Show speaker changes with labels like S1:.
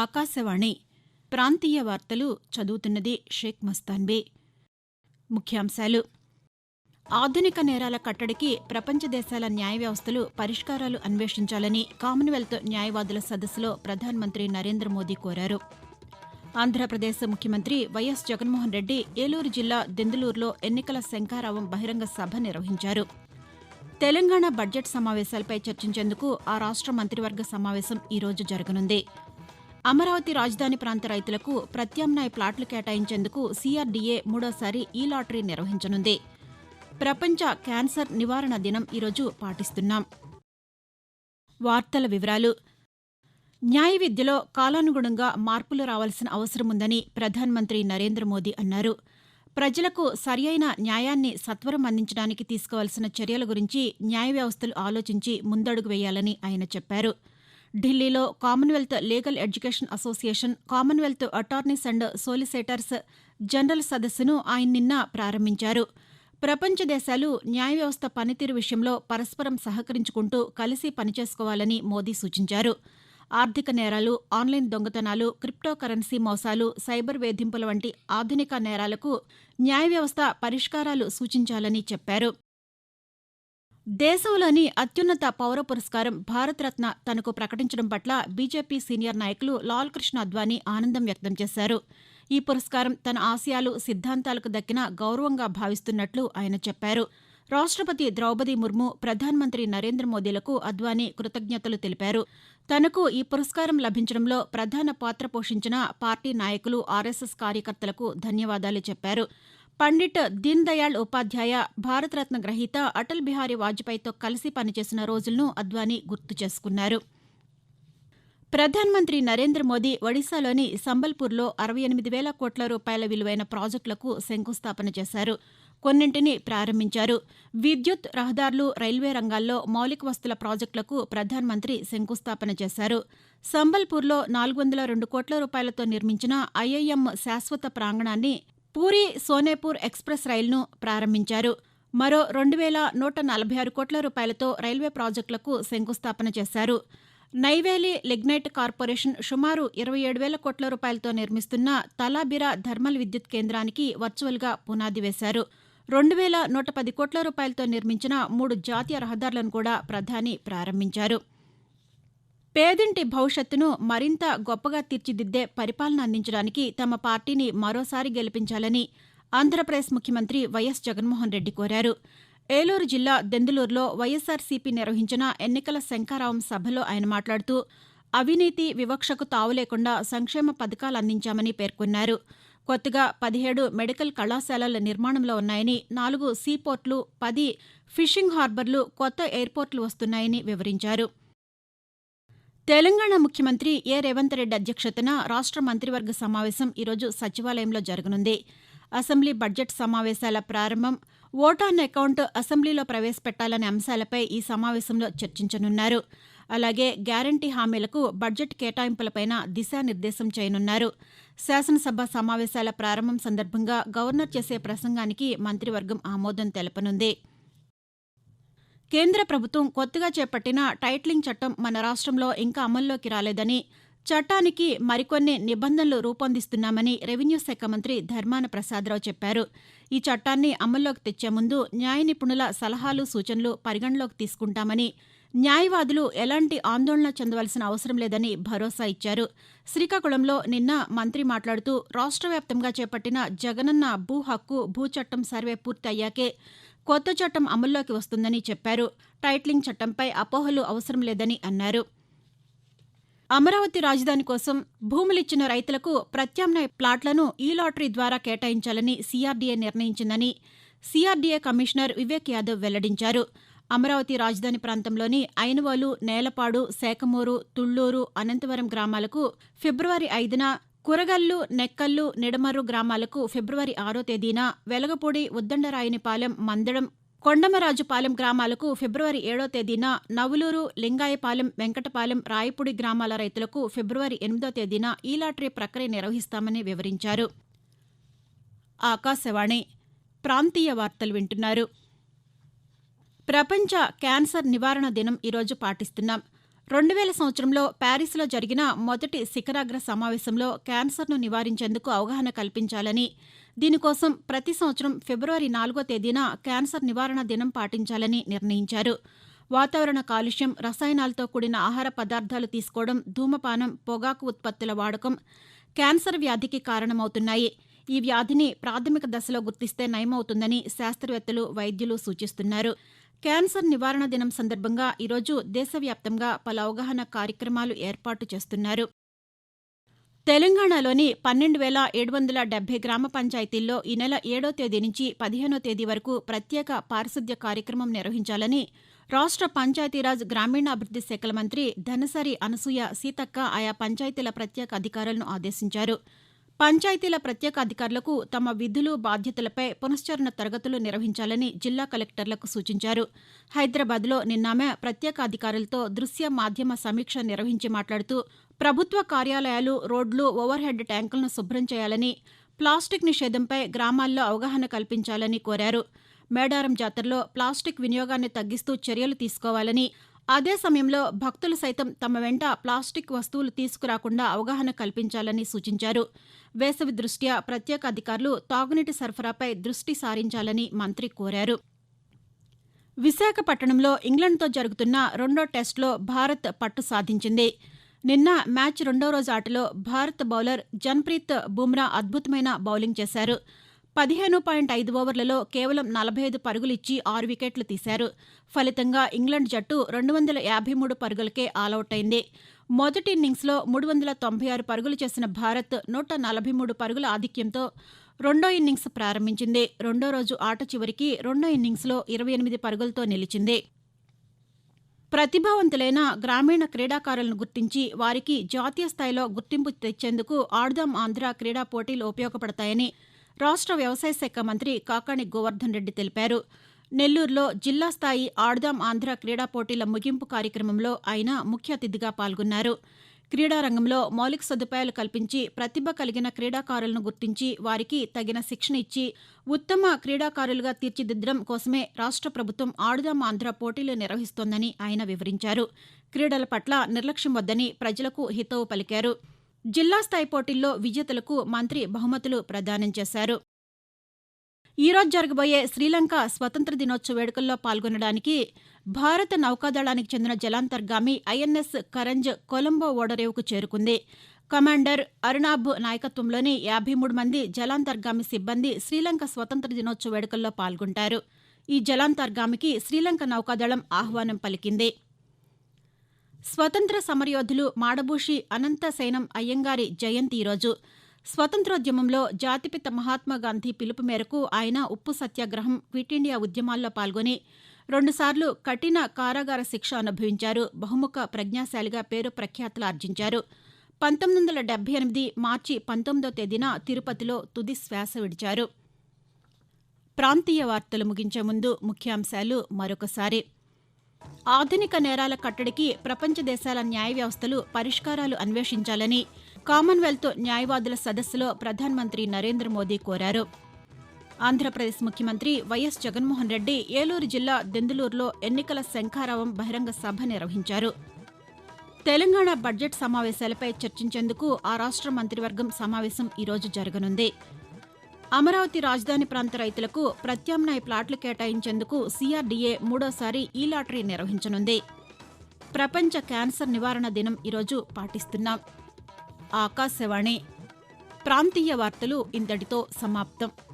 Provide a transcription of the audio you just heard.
S1: ఆకాశవాణి ప్రాంతీయ వార్తలు చదువుతున్నది షేక్ మస్తాన్బే ముఖ్యాంశాలు ఆధునిక నేరాల కట్టడికి ప్రపంచ దేశాల న్యాయ వ్యవస్థలు పరిష్కారాలు అన్వేషించాలని కామన్వెల్త్ న్యాయవాదుల సదస్సులో ప్రధానమంత్రి నరేంద్ర మోదీ కోరారు ఆంధ్రప్రదేశ్ ముఖ్యమంత్రి వైఎస్ జగన్మోహన్ రెడ్డి ఏలూరు జిల్లా దెందులూరులో ఎన్నికల శంఖారావం బహిరంగ సభ నిర్వహించారు తెలంగాణ బడ్జెట్ సమావేశాలపై చర్చించేందుకు ఆ రాష్ట మంత్రివర్గ సమావేశం ఈరోజు జరగనుంది అమరావతి రాజధాని ప్రాంత రైతులకు ప్రత్యామ్నాయ ప్లాట్లు కేటాయించేందుకు సీఆర్డీఏ మూడోసారి ఈ లాటరీ నిర్వహించనుంది ప్రపంచ క్యాన్సర్ నివారణ దినం ఈరోజు పాటిస్తున్నాం వార్తల వివరాలు న్యాయ విద్యలో కాలానుగుణంగా మార్పులు రావాల్సిన అవసరం ఉందని ప్రధానమంత్రి నరేంద్ర మోదీ అన్నారు ప్రజలకు సరియైన న్యాయాన్ని సత్వరం అందించడానికి తీసుకోవాల్సిన చర్యల గురించి న్యాయ వ్యవస్థలు ఆలోచించి ముందడుగు వేయాలని ఆయన చెప్పారు ఢిల్లీలో Commonwealth Legal Education Association Commonwealth attorneys and solicitors general సదస్సును ఆయన నిన్న ప్రారంభించారు ప్రపంచ దేశాలు న్యాయ వ్యవస్థ పనితీరు విషయంలో పరస్పరం సహకరించుకుంటూ కలిసి పనిచేసుకోవాలని మోదీ సూచించారు ఆర్థిక నేరాలు ఆన్లైన్ దొంగతనాలు క్రిప్టో కరెన్సీ మోసాలు సైబర్ వేధింపుల వంటి ఆధునిక నేరాలకు న్యాయ వ్యవస్థ పరిష్కారాలు సూచించాలని చెప్పారు దేశంలోని అత్యున్నత పౌర పురస్కారం భారతరత్న తనకు ప్రకటించడం పట్ల బీజేపీ సీనియర్ నాయకులు లాల్ కృష్ణ అద్వానీ ఆనందం వ్యక్తం చేశారు ఈ పురస్కారం తన ఆశయాలు సిద్ధాంతాలకు దక్కిన గౌరవంగా భావిస్తున్నట్లు ఆయన చెప్పారు రాష్ట్రపతి ద్రౌపది ముర్ము ప్రధానమంత్రి నరేంద్ర మోదీలకు అద్వానీ కృతజ్ఞతలు తెలిపారు తనకు ఈ పురస్కారం లభించడంలో ప్రధాన పాత్ర పోషించిన పార్టీ నాయకులు ఆర్ఎస్ఎస్ కార్యకర్తలకు ధన్యవాదాలు చెప్పారు పండిట్ దీన్ దయాళ్ ఉపాధ్యాయ భారతరత్న గ్రహీత అటల్ బిహారీ వాజ్పేయితో కలిసి పనిచేసిన రోజులను అద్వానీ గుర్తు చేసుకున్నారు ప్రధానమంత్రి నరేంద్ర మోదీ ఒడిశాలోని సంబల్పూర్లో అరవై ఎనిమిది వేల కోట్ల రూపాయల విలువైన ప్రాజెక్టులకు శంకుస్థాపన చేశారు కొన్నింటిని ప్రారంభించారు విద్యుత్ రహదారులు రైల్వే రంగాల్లో మౌలిక వస్తుల ప్రాజెక్టులకు ప్రధానమంత్రి శంకుస్థాపన చేశారు సంబల్పూర్లో నాలుగు వందల రెండు కోట్ల రూపాయలతో నిర్మించిన ఐఐఎం శాశ్వత ప్రాంగణాన్ని పూరి సోనేపూర్ ఎక్స్ప్రెస్ రైలును ప్రారంభించారు మరో రెండు వేల నూట నలభై ఆరు కోట్ల రూపాయలతో రైల్వే ప్రాజెక్టులకు శంకుస్థాపన చేశారు నైవేలి లిగ్నైట్ కార్పొరేషన్ సుమారు ఇరవై ఏడు వేల కోట్ల రూపాయలతో నిర్మిస్తున్న తలాబిరా థర్మల్ విద్యుత్ కేంద్రానికి వర్చువల్గా పునాది వేశారు రెండు వేల నూట పది కోట్ల రూపాయలతో నిర్మించిన మూడు జాతీయ రహదారులను కూడా ప్రధాని ప్రారంభించారు పేదింటి భవిష్యత్తును మరింత గొప్పగా తీర్చిదిద్దే పరిపాలన అందించడానికి తమ పార్టీని మరోసారి గెలిపించాలని ఆంధ్రప్రదేశ్ ముఖ్యమంత్రి వైఎస్ రెడ్డి కోరారు ఏలూరు జిల్లా దెందులూరులో వైఎస్సార్సీపీ నిర్వహించిన ఎన్నికల శంకారావం సభలో ఆయన మాట్లాడుతూ అవినీతి వివక్షకు తావులేకుండా సంక్షేమ పథకాలు అందించామని పేర్కొన్నారు కొత్తగా పదిహేడు మెడికల్ కళాశాలల నిర్మాణంలో ఉన్నాయని నాలుగు సీపోర్ట్లు పది ఫిషింగ్ హార్బర్లు కొత్త ఎయిర్పోర్ట్లు వస్తున్నాయని వివరించారు తెలంగాణ ముఖ్యమంత్రి ఏ రేవంత్ రెడ్డి అధ్యక్షతన రాష్ట మంత్రివర్గ సమావేశం ఈరోజు సచివాలయంలో జరగనుంది అసెంబ్లీ బడ్జెట్ సమావేశాల ప్రారంభం ఓటాన్ అకౌంట్ అసెంబ్లీలో ప్రవేశపెట్టాలనే అంశాలపై ఈ సమావేశంలో చర్చించనున్నారు అలాగే గ్యారంటీ హామీలకు బడ్జెట్ కేటాయింపులపైన దిశానిర్దేశం చేయనున్నారు శాసనసభ సమావేశాల ప్రారంభం సందర్భంగా గవర్నర్ చేసే ప్రసంగానికి మంత్రివర్గం ఆమోదం తెలపనుంది కేంద్ర ప్రభుత్వం కొత్తగా చేపట్టిన టైట్లింగ్ చట్టం మన రాష్టంలో ఇంకా అమల్లోకి రాలేదని చట్టానికి మరికొన్ని నిబంధనలు రూపొందిస్తున్నామని రెవెన్యూ శాఖ మంత్రి ధర్మాన ప్రసాదరావు చెప్పారు ఈ చట్టాన్ని అమల్లోకి తెచ్చే ముందు న్యాయ నిపుణుల సలహాలు సూచనలు పరిగణలోకి తీసుకుంటామని న్యాయవాదులు ఎలాంటి ఆందోళన చెందవలసిన అవసరం లేదని భరోసా ఇచ్చారు శ్రీకాకుళంలో నిన్న మంత్రి మాట్లాడుతూ రాష్ట్ర వ్యాప్తంగా చేపట్టిన జగనన్న భూ హక్కు భూ చట్టం సర్వే పూర్తి అయ్యాకే కొత్త చట్టం అమల్లోకి వస్తుందని చెప్పారు టైట్లింగ్ చట్టంపై అపోహలు అవసరం లేదని అన్నారు అమరావతి రాజధాని కోసం భూములిచ్చిన రైతులకు ప్రత్యామ్నాయ ప్లాట్లను ఈ లాటరీ ద్వారా కేటాయించాలని సీఆర్డీఏ నిర్ణయించిందని సీఆర్డీఏ కమిషనర్ వివేక్ యాదవ్ వెల్లడించారు అమరావతి రాజధాని ప్రాంతంలోని ఐనవోలు నేలపాడు శేకమూరు తుళ్లూరు అనంతవరం గ్రామాలకు ఫిబ్రవరి ఐదున కురగల్లు నెక్కల్లు నిడమర్రు గ్రామాలకు ఫిబ్రవరి ఆరో తేదీన వెలగపూడి ఉద్దండరాయనిపాలెం మందడం కొండమరాజుపాలెం గ్రామాలకు ఫిబ్రవరి ఏడో తేదీన నవులూరు లింగాయపాలెం వెంకటపాలెం రాయపూడి గ్రామాల రైతులకు ఫిబ్రవరి ఎనిమిదో తేదీన ఈ లాటరీ ప్రక్రియ నిర్వహిస్తామని వివరించారు ఆకాశవాణి ప్రాంతీయ వార్తలు వింటున్నారు ప్రపంచ క్యాన్సర్ నివారణ దినం ఈరోజు పాటిస్తున్నాం రెండు వేల సంవత్సరంలో ప్యారిస్లో జరిగిన మొదటి శిఖరాగ్ర సమావేశంలో క్యాన్సర్ను నివారించేందుకు అవగాహన కల్పించాలని దీనికోసం ప్రతి సంవత్సరం ఫిబ్రవరి నాలుగో తేదీన క్యాన్సర్ నివారణ దినం పాటించాలని నిర్ణయించారు వాతావరణ కాలుష్యం రసాయనాలతో కూడిన ఆహార పదార్థాలు తీసుకోవడం ధూమపానం పొగాకు ఉత్పత్తుల వాడకం క్యాన్సర్ వ్యాధికి కారణమవుతున్నాయి ఈ వ్యాధిని ప్రాథమిక దశలో గుర్తిస్తే నయమవుతుందని శాస్త్రవేత్తలు వైద్యులు సూచిస్తున్నారు క్యాన్సర్ నివారణ దినం సందర్భంగా ఈరోజు దేశవ్యాప్తంగా పలు అవగాహన కార్యక్రమాలు ఏర్పాటు చేస్తున్నారు తెలంగాణలోని పన్నెండు వేల ఏడు వందల డెబ్బై గ్రామ పంచాయతీల్లో ఈ నెల ఏడో తేదీ నుంచి పదిహేనో తేదీ వరకు ప్రత్యేక పారిశుద్ధ్య కార్యక్రమం నిర్వహించాలని రాష్ట్ర పంచాయతీరాజ్ గ్రామీణాభివృద్ది శాఖల మంత్రి ధనసరి అనసూయ సీతక్క ఆయా పంచాయతీల ప్రత్యేక అధికారులను ఆదేశించారు పంచాయతీల ప్రత్యేక అధికారులకు తమ విధులు బాధ్యతలపై పునశ్చరణ తరగతులు నిర్వహించాలని జిల్లా కలెక్టర్లకు సూచించారు హైదరాబాద్లో నిన్నామె ప్రత్యేక అధికారులతో దృశ్య మాధ్యమ సమీక్ష నిర్వహించి మాట్లాడుతూ ప్రభుత్వ కార్యాలయాలు రోడ్లు ఓవర్ హెడ్ ట్యాంకులను శుభ్రం చేయాలని ప్లాస్టిక్ నిషేధంపై గ్రామాల్లో అవగాహన కల్పించాలని కోరారు మేడారం జాతరలో ప్లాస్టిక్ వినియోగాన్ని తగ్గిస్తూ చర్యలు తీసుకోవాలని అదే సమయంలో భక్తులు సైతం తమ వెంట ప్లాస్టిక్ వస్తువులు తీసుకురాకుండా అవగాహన కల్పించాలని సూచించారు వేసవి దృష్ట్యా ప్రత్యేక అధికారులు తాగునీటి సరఫరాపై దృష్టి సారించాలని మంత్రి కోరారు విశాఖపట్నంలో ఇంగ్లండ్తో జరుగుతున్న రెండో టెస్టులో భారత్ పట్టు సాధించింది నిన్న మ్యాచ్ రెండో రోజు ఆటలో భారత్ బౌలర్ జన్ప్రీత్ బుమ్రా అద్భుతమైన బౌలింగ్ చేశారు పదిహేను పాయింట్ ఐదు ఓవర్లలో కేవలం నలభై ఐదు పరుగులిచ్చి ఆరు వికెట్లు తీశారు ఫలితంగా ఇంగ్లాండ్ జట్టు రెండు వందల యాభై మూడు పరుగులకే ఆలౌట్ అయింది మొదటి ఇన్నింగ్స్లో మూడు వందల తొంభై ఆరు పరుగులు చేసిన భారత్ నూట నలభై మూడు పరుగుల ఆధిక్యంతో రెండో ఇన్నింగ్స్ ప్రారంభించింది రెండో రోజు ఆట చివరికి రెండో ఇన్నింగ్స్లో ఇరవై ఎనిమిది పరుగులతో నిలిచింది ప్రతిభావంతులైన గ్రామీణ క్రీడాకారులను గుర్తించి వారికి జాతీయ స్థాయిలో గుర్తింపు తెచ్చేందుకు ఆడదాం ఆంధ్ర క్రీడా పోటీలు ఉపయోగపడతాయని రాష్ట వ్యవసాయ శాఖ మంత్రి కాకాణి గోవర్ధన్ రెడ్డి తెలిపారు నెల్లూరులో జిల్లా స్థాయి ఆడదాం ఆంధ్ర క్రీడా పోటీల ముగింపు కార్యక్రమంలో ఆయన ముఖ్య అతిథిగా పాల్గొన్నారు క్రీడారంగంలో మౌలిక సదుపాయాలు కల్పించి ప్రతిభ కలిగిన క్రీడాకారులను గుర్తించి వారికి తగిన శిక్షణ ఇచ్చి ఉత్తమ క్రీడాకారులుగా తీర్చిదిద్దడం కోసమే రాష్ట ప్రభుత్వం ఆడుదాం ఆంధ్ర పోటీలు నిర్వహిస్తోందని ఆయన వివరించారు క్రీడల పట్ల నిర్లక్ష్యం వద్దని ప్రజలకు హితవు పలికారు జిల్లా స్థాయి పోటీల్లో విజేతలకు మంత్రి బహుమతులు ప్రదానం చేశారు ఈరోజు జరగబోయే శ్రీలంక స్వతంత్ర దినోత్సవ వేడుకల్లో పాల్గొనడానికి భారత నౌకాదళానికి చెందిన జలాంతర్గామి ఐఎన్ఎస్ కరంజ్ కొలంబో ఓడరేవుకు చేరుకుంది కమాండర్ అరుణాబ్ నాయకత్వంలోని యాభై మూడు మంది జలాంతర్గామి సిబ్బంది శ్రీలంక స్వతంత్ర దినోత్సవ వేడుకల్లో పాల్గొంటారు ఈ జలాంతర్గామికి శ్రీలంక నౌకాదళం ఆహ్వానం పలికింది స్వతంత్ర సమరయోధులు మాడభూషి సైనం అయ్యంగారి జయంతి ఈరోజు స్వతంత్రోద్యమంలో జాతిపిత మహాత్మాగాంధీ పిలుపు మేరకు ఆయన ఉప్పు సత్యాగ్రహం క్విట్ ఇండియా ఉద్యమాల్లో పాల్గొని రెండుసార్లు కఠిన కారాగార శిక్ష అనుభవించారు బహుముఖ ప్రజ్ఞాశాలిగా పేరు ప్రఖ్యాతులు ఆర్జించారు పంతొమ్మిది వందల డెబ్బై ఎనిమిది మార్చి పంతొమ్మిదో తేదీన తిరుపతిలో తుది శ్వాస విడిచారు ప్రాంతీయ వార్తలు ముగించే ముందు ముఖ్యాంశాలు మరొకసారి ఆధునిక నేరాల కట్టడికి ప్రపంచ దేశాల న్యాయ వ్యవస్థలు పరిష్కారాలు అన్వేషించాలని కామన్వెల్త్ న్యాయవాదుల సదస్సులో ప్రధానమంత్రి నరేంద్ర మోదీ కోరారు ఆంధ్రప్రదేశ్ ముఖ్యమంత్రి వైఎస్ జగన్మోహన్ రెడ్డి ఏలూరు జిల్లా దెందులూరులో ఎన్నికల శంఖారావం బహిరంగ సభ నిర్వహించారు తెలంగాణ బడ్జెట్ సమావేశాలపై చర్చించేందుకు ఆ రాష్ట మంత్రివర్గం సమావేశం ఈరోజు జరగనుంది అమరావతి రాజధాని ప్రాంత రైతులకు ప్రత్యామ్నాయ ప్లాట్లు కేటాయించేందుకు సీఆర్డీఏ మూడోసారి ఈ లాటరీ నిర్వహించనుంది ప్రపంచ క్యాన్సర్ నివారణ దినం ఈరోజు పాటిస్తున్నాం ఆకాశవాణి ప్రాంతీయ వార్తలు ఇంతటితో సమాప్తం